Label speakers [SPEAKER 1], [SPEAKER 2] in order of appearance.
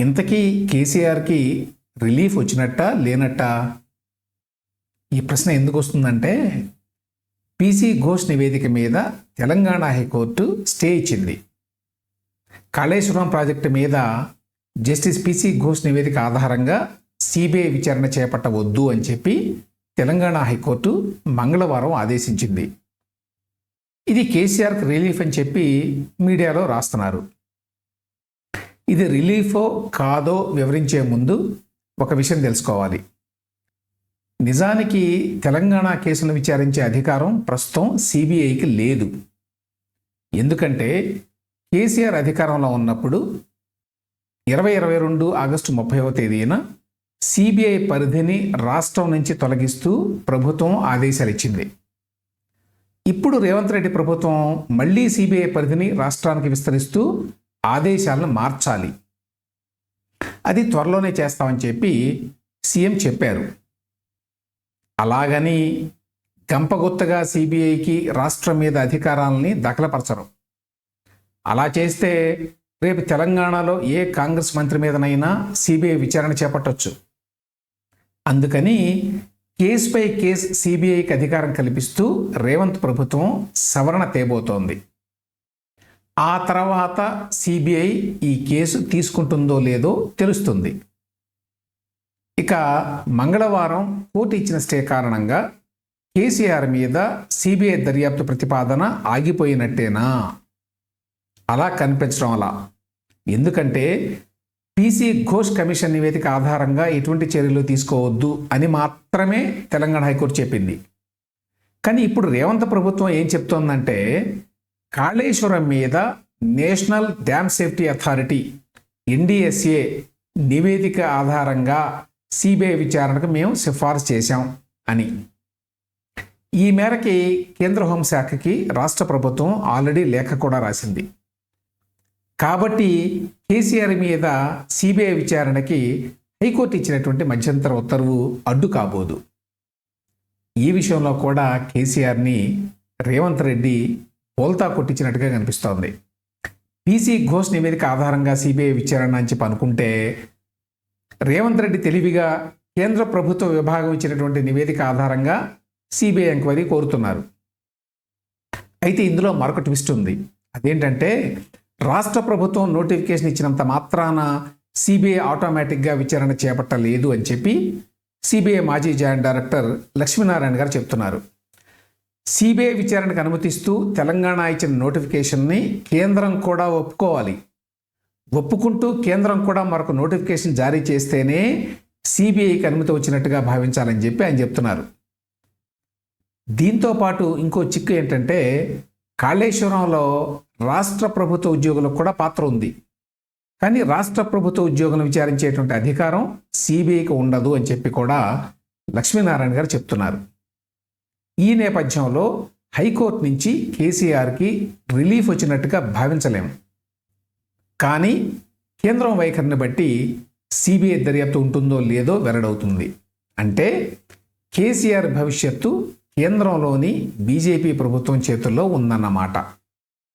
[SPEAKER 1] ఇంతకీ కేసీఆర్కి రిలీఫ్ వచ్చినట్ట లేనట్ట? ఈ ప్రశ్న ఎందుకు వస్తుందంటే పీసీ ఘోష్ నివేదిక మీద తెలంగాణ హైకోర్టు స్టే ఇచ్చింది. కాళేశ్వరం ప్రాజెక్టు మీద జస్టిస్ పీసీ ఘోష్ నివేదిక ఆధారంగా సిబిఐ విచారణ చేపట్టవద్దు అని చెప్పి తెలంగాణ హైకోర్టు మంగళవారం ఆదేశించింది. ఇది కేసీఆర్కి రిలీఫ్ అని చెప్పి మీడియాలో రాస్తున్నారు. ఇది రిలీఫో కాదో వివరించే ముందు ఒక విషయం తెలుసుకోవాలి. నిజానికి తెలంగాణ కేసులను విచారించే అధికారం ప్రస్తుతం సిబిఐకి లేదు. ఎందుకంటే కేసీఆర్ అధికారంలో ఉన్నప్పుడు ఇరవై ఇరవై రెండు ఆగస్టు ముప్పైవ తేదీన సిబిఐ పరిధిని రాష్ట్రం నుంచి తొలగిస్తూ ప్రభుత్వం ఆదేశాలు ఇచ్చింది. ఇప్పుడు రేవంత్ రెడ్డి ప్రభుత్వం మళ్ళీ సిబిఐ పరిధిని రాష్ట్రానికి విస్తరిస్తూ ఆదేశాలను మార్చాలి. అది త్వరలోనే చేస్తామని చెప్పి సీఎం చెప్పారు. అలాగని గంపగుత్తగా సిబిఐకి రాష్ట్రం మీద అధికారాలని దఖలపరచరు. అలా చేస్తే రేపు తెలంగాణలో ఏ కాంగ్రెస్ మంత్రి మీదనైనా సిబిఐ విచారణ చేపట్టొచ్చు. అందుకని కేసుపై కేసు సిబిఐకి అధికారం కల్పిస్తూ రేవంత్ ప్రభుత్వం సవరణ తేబోతోంది. ఆ తర్వాత సిబిఐ ఈ కేసు తీసుకుంటుందో లేదో తెలుస్తుంది. ఇక మంగళవారం కోర్టు ఇచ్చిన స్టే కారణంగా కేసీఆర్ మీద సిబిఐ దర్యాప్తు ప్రతిపాదన ఆగిపోయినట్టేనా? అలా కనిపించడం అలా. ఎందుకంటే పీసీ ఘోష్ కమిషన్ నివేదిక ఆధారంగా ఎటువంటి చర్యలు తీసుకోవద్దు అని మాత్రమే తెలంగాణ హైకోర్టు చెప్పింది. కానీ ఇప్పుడు రేవంత్ ప్రభుత్వం ఏం చెప్తోందంటే కాళేశ్వరం మీద national dam safety authority NDSA నివేదిక ఆధారంగా సిబిఐ విచారణకు మేము సిఫార్సు చేశాం అని. ఈ మేరకి కేంద్ర హోంశాఖకి రాష్ట్ర ప్రభుత్వం ఆల్రెడీ లేఖ కూడా రాసింది. కాబట్టి కేసీఆర్ మీద సిబిఐ విచారణకి హైకోర్టు ఇచ్చినటువంటి మధ్యంతర ఉత్తర్వు అడ్డు కాబోదు. ఈ విషయంలో కూడా కేసీఆర్ని రేవంత్ రెడ్డి పోల్తా కొట్టించినట్టుగా కనిపిస్తోంది. పీసీ ఘోష్ నివేదిక ఆధారంగా సిబిఐ విచారణ అని చెప్పి అనుకుంటే రేవంత్ రెడ్డి తెలివిగా కేంద్ర ప్రభుత్వ విభాగం ఇచ్చినటువంటి నివేదిక ఆధారంగా సిబిఐ ఎంక్వైరీ కోరుతున్నారు. అయితే ఇందులో మరొక ట్విస్ట్ ఉంది. అదేంటంటే రాష్ట్ర ప్రభుత్వం నోటిఫికేషన్ ఇచ్చినంత మాత్రాన సిబిఐ ఆటోమేటిక్గా విచారణ చేపట్టలేదు అని చెప్పి సిబిఐ మాజీ జాయింట్ డైరెక్టర్ లక్ష్మీనారాయణ గారు చెప్తున్నారు. సిబిఐ విచారణకు అనుమతిస్తూ తెలంగాణ ఇచ్చిన నోటిఫికేషన్ని కేంద్రం కూడా ఒప్పుకోవాలి. ఒప్పుకుంటూ కేంద్రం కూడా మరొక నోటిఫికేషన్ జారీ చేస్తేనే సిబిఐకి అనుమతి వచ్చినట్టుగా భావించాలని చెప్పి ఆయన చెప్తున్నారు. దీంతో పాటు ఇంకో చిక్కు ఏంటంటే కాళేశ్వరంలో రాష్ట్ర ప్రభుత్వ ఉద్యోగులకు కూడా పాత్ర ఉంది. కానీ రాష్ట్ర ప్రభుత్వ ఉద్యోగులను విచారించేటువంటి అధికారం సిబిఐకి ఉండదు అని చెప్పి కూడా లక్ష్మీనారాయణ గారు చెప్తున్నారు. ఈ నేపథ్యంలో హైకోర్టు నుంచి కేసీఆర్కి రిలీఫ్ వచ్చినట్టుగా భావించలేము కానీ కేంద్రం వైఖరిని బట్టి సిబిఐ దర్యాప్తు ఉంటుందో లేదో వెల్లడవుతుంది. అంటే కేసీఆర్ భవిష్యత్తు కేంద్రంలోని బీజేపీ ప్రభుత్వం చేతుల్లో ఉందన్నమాట.